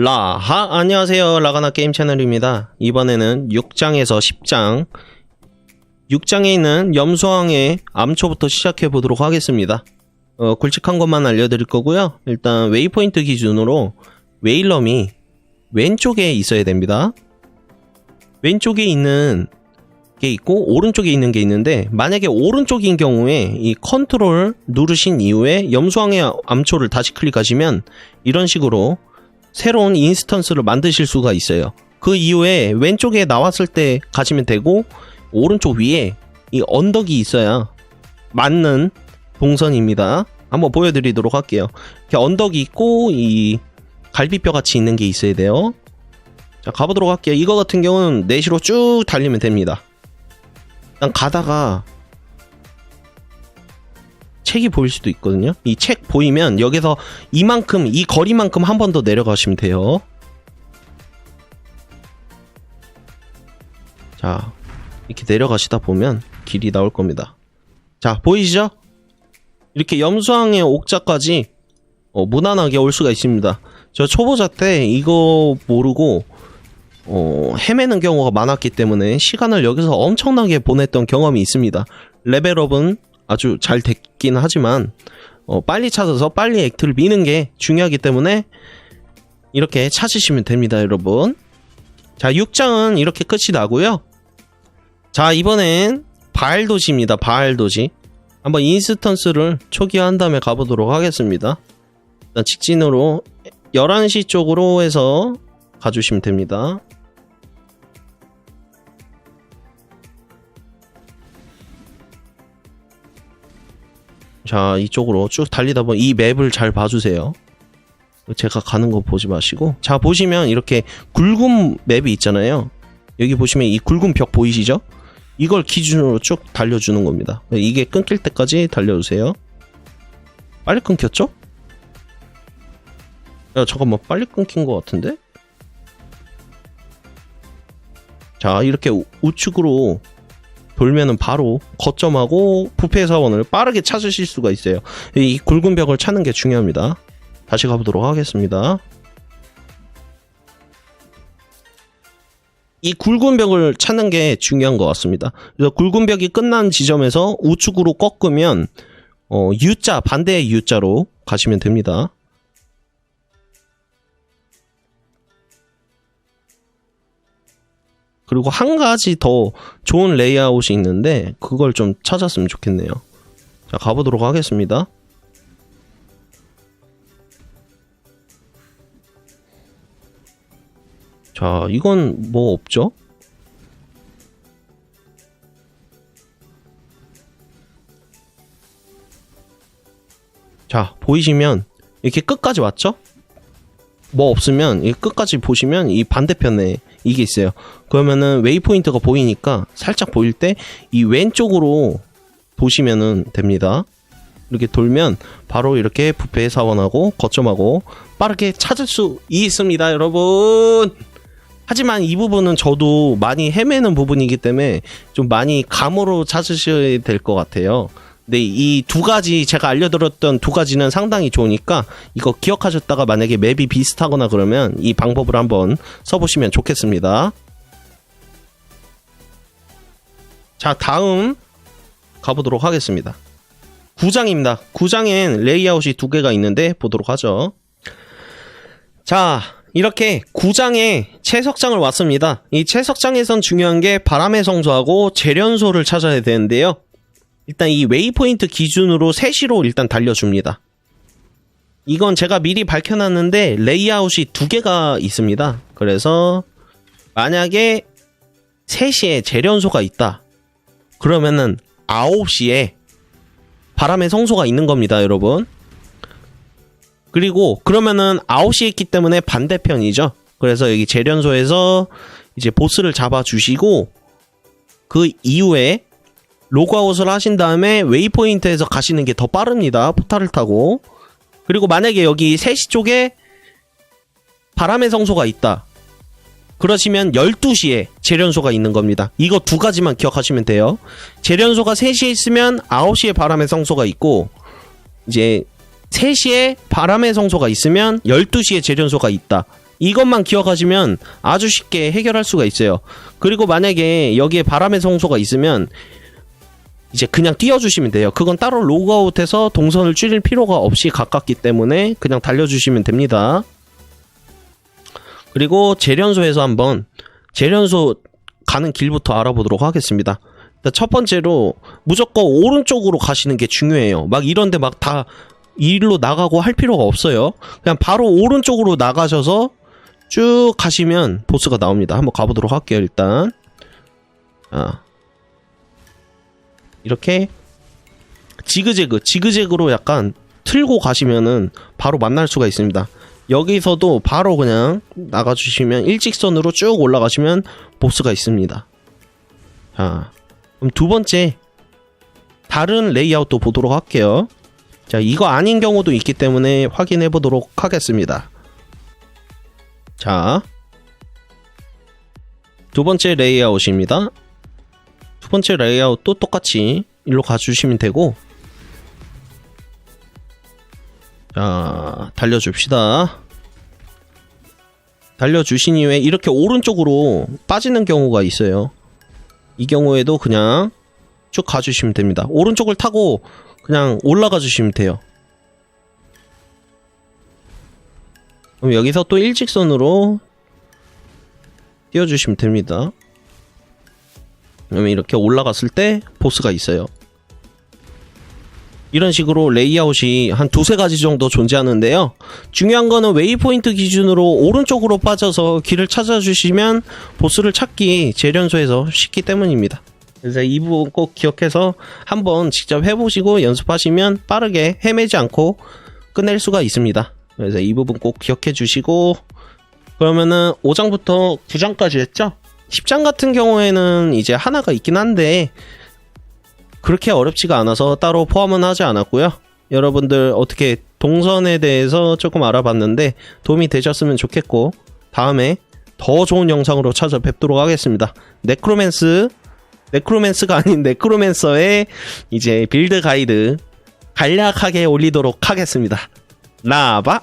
라하 안녕하세요. 라가나 게임 채널입니다. 이번에는 6장에서 10장 6장에 있는 염소왕의 암초부터 시작해 보도록 하겠습니다. 어, 굵직한 것만 알려드릴 거고요. 일단 웨이포인트 기준으로 웨일럼이 왼쪽에 있어야 됩니다. 왼쪽에 있는 게 있고 오른쪽에 있는 게 있는데 만약에 오른쪽인 경우에 이 컨트롤 누르신 이후에 염소왕의 암초를 다시 클릭하시면 이런 식으로 새로운 인스턴스를 만드실 수가 있어요. 그 이후에 왼쪽에 나왔을 때 가시면 되고 오른쪽 위에 이 언덕이 있어야 맞는 동선입니다. 한번 보여드리도록 할게요. 이렇게 언덕이 있고 이 갈비뼈 같이 있는 게 있어야 돼요. 자 가보도록 할게요. 이거 같은 경우는 내시로 쭉 달리면 됩니다. 일단 가다가 책이 보일 수도 있거든요. 이 책 보이면 여기서 이만큼 이 거리만큼 한 번 더 내려가시면 돼요. 자 이렇게 내려가시다 보면 길이 나올 겁니다. 자 보이시죠? 이렇게 염수항의 옥자까지 어, 무난하게 올 수가 있습니다. 저 초보자 때 이거 모르고 어, 헤매는 경우가 많았기 때문에 시간을 여기서 엄청나게 보냈던 경험이 있습니다. 레벨업은 아주 잘 됐 긴 하지만 어, 빨리 찾아서 빨리 액트를 미는 게 중요하기 때문에 이렇게 찾으시면 됩니다, 여러분. 자, 6장은 이렇게 끝이 나고요. 자, 이번엔 바알 도시입니다. 바알 도시. 한번 인스턴스를 초기화한 다음에 가보도록 하겠습니다. 일단 직진으로 11시 쪽으로 해서 가주시면 됩니다. 자, 이쪽으로 쭉 달리다 보면 이 맵을 잘 봐주세요. 제가 가는 거 보지 마시고. 자, 보시면 이렇게 굵은 맵이 있잖아요. 여기 보시면 이 굵은 벽 보이시죠? 이걸 기준으로 쭉 달려주는 겁니다. 이게 끊길 때까지 달려주세요. 빨리 끊겼죠? 야, 잠깐만, 빨리 끊긴 것 같은데? 자, 이렇게 우- 우측으로 돌면은 바로 거점하고 부패 사원을 빠르게 찾으실 수가 있어요. 이 굵은 벽을 찾는 게 중요합니다. 다시 가보도록 하겠습니다. 이 굵은 벽을 찾는 게 중요한 것 같습니다. 그래서 굵은 벽이 끝난 지점에서 우측으로 꺾으면 어, U자 반대의 U자로 가시면 됩니다. 그리고 한 가지 더 좋은 레이아웃이 있는데 그걸 좀 찾았으면 좋겠네요. 자 가보도록 하겠습니다. 자 이건 뭐 없죠? 자 보이시면 이렇게 끝까지 왔죠? 뭐 없으면 이 끝까지 보시면 이 반대편에 이게 있어요. 그러면은 웨이포인트가 보이니까 살짝 보일 때 이 왼쪽으로 보시면은 됩니다. 이렇게 돌면 바로 이렇게 부패 사원하고 거점하고 빠르게 찾을 수 있습니다, 여러분. 하지만 이 부분은 저도 많이 헤매는 부분이기 때문에 좀 많이 감으로 찾으셔야 될 것 같아요. 근데 이두 가지 제가 알려드렸던 두 가지는 상당히 좋으니까 이거 기억하셨다가 만약에 맵이 비슷하거나 그러면 이 방법을 한번 써보시면 좋겠습니다. 자 다음 가보도록 하겠습니다. 9장입니다. 9장엔 레이아웃이 두 개가 있는데 보도록 하죠. 자, 이렇게 9장에 채석장을 왔습니다. 이 채석장에선 중요한 게 바람의 성소하고 재련소를 찾아야 되는데요. 일단 이 웨이포인트 기준으로 3시로 일단 달려줍니다. 이건 제가 미리 밝혀놨는데 레이아웃이 두 개가 있습니다. 그래서 만약에 3시에 재련소가 있다. 그러면은 9시에 바람의 성소가 있는 겁니다, 여러분. 그리고 그러면은 9시에 있기 때문에 반대편이죠. 그래서 여기 재련소에서 이제 보스를 잡아 주시고 그 이후에 로그아웃을 하신 다음에 웨이포인트에서 가시는 게 더 빠릅니다. 포탈을 타고. 그리고 만약에 여기 3시 쪽에 바람의 성소가 있다. 그러시면 12시에 재련소가 있는 겁니다. 이거 두 가지만 기억하시면 돼요. 재련소가 3시에 있으면 9시에 바람의 성소가 있고, 이제 3시에 바람의 성소가 있으면 12시에 재련소가 있다. 이것만 기억하시면 아주 쉽게 해결할 수가 있어요. 그리고 만약에 여기에 바람의 성소가 있으면 이제 그냥 띄워주시면 돼요. 그건 따로 로그아웃해서 동선을 줄일 필요가 없이 가깝기 때문에 그냥 달려주시면 됩니다. 그리고 재련소에서 한번 재련소 가는 길부터 알아보도록 하겠습니다. 첫 번째로 무조건 오른쪽으로 가시는 게 중요해요. 막 이런데 막 다 일로 나가고 할 필요가 없어요. 그냥 바로 오른쪽으로 나가셔서 쭉 가시면 보스가 나옵니다. 한번 가보도록 할게요. 일단 아 이렇게 지그재그 지그재그로 약간 틀고 가시면은 바로 만날 수가 있습니다. 여기서도 바로 그냥 나가주시면 일직선으로 쭉 올라가시면 보스가 있습니다. 자, 그럼 두 번째 다른 레이아웃도 보도록 할게요. 자, 이거 아닌 경우도 있기 때문에 확인해 보도록 하겠습니다. 자, 두 번째 레이아웃입니다. 두 번째 레이아웃도 똑같이 일로 가주시면 되고, 자, 달려줍시다. 달려주신 이후에 이렇게 오른쪽으로 빠지는 경우가 있어요. 이 경우에도 그냥 쭉 가주시면 됩니다. 오른쪽을 타고 그냥 올라가 주시면 돼요. 그럼 여기서 또 일직선으로 띄워주시면 됩니다. 그러면 이렇게 올라갔을 때 보스가 있어요. 이런 식으로 레이아웃이 한 두세 가지 정도 존재하는데요. 중요한 거는 웨이포인트 기준으로 오른쪽으로 빠져서 길을 찾아주시면 보스를 찾기 재련소에서 쉽기 때문입니다. 그래서 이 부분 꼭 기억해서 한번 직접 해보시고 연습하시면 빠르게 헤매지 않고 끝낼 수가 있습니다. 그래서 이 부분 꼭 기억해 주시고 그러면은 5장부터 9장까지 했죠? 10장 같은 경우에는 이제 하나가 있긴 한데 그렇게 어렵지가 않아서 따로 포함은 하지 않았고요. 여러분들 어떻게 동선에 대해서 조금 알아봤는데 도움이 되셨으면 좋겠고 다음에 더 좋은 영상으로 찾아뵙도록 하겠습니다. 네크로맨스 네크로맨스가 아닌 네크로맨서의 이제 빌드 가이드 간략하게 올리도록 하겠습니다. 나바